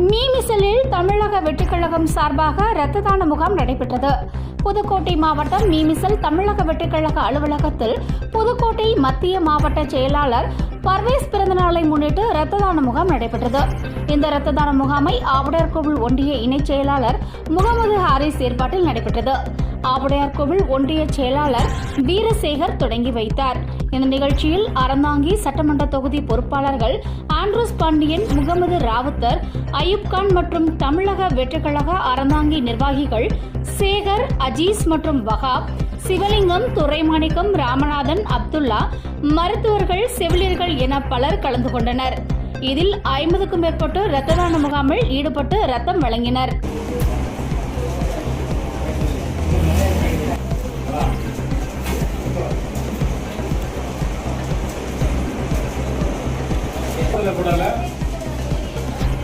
மீமிசலில் தமிழக வெற்றிக்கழகம் சார்பாக இரத்த தான முகாம் நடைபெற்றது. புதுக்கோட்டை மாவட்டம் மீமிசல் தமிழக வெட்டுக்கழக அலுவலகத்தில் புதுக்கோட்டை மத்திய மாவட்ட செயலாளர் பர்வேஸ் பிறந்தநாளை முன்னிட்டு இரத்த தான முகாம் நடைபெற்றது. இந்த இரத்த தான முகாமை ஆவுடையார்கோவில் ஒன்றிய இணைச் செயலாளர் முகமது ஹாரிஸ் ஏற்பாட்டில் நடைபெற்றது. ஆவுடையார்கோவில் ஒன்றிய செயலாளர் வீரசேகர் தொடங்கி வைத்தார். இந்த நிகழ்ச்சியில் அறந்தாங்கி சட்டமன்ற தொகுதி பொறுப்பாளர்கள் ஆண்ட்ரூஸ் பாண்டியன் முகமது ராவுத்தர் அயூப்கான் மற்றும் தமிழக வெற்றிக்கழக அறந்தாங்கி நிர்வாகிகள் சேகர் அஜீஸ் மற்றும் வகாப் சிவலிங்கம் துரைமாணிக்கம் ராமநாதன் அப்துல்லா மருத்துவர்கள் செவிலியர்கள் என பலர் கலந்து கொண்டனர். இதில் ஐம்பதுக்கும் மேற்பட்டோர் இரத்த தான முகாமில் ஈடுபட்டு ரத்தம் வழங்கினர். கூடால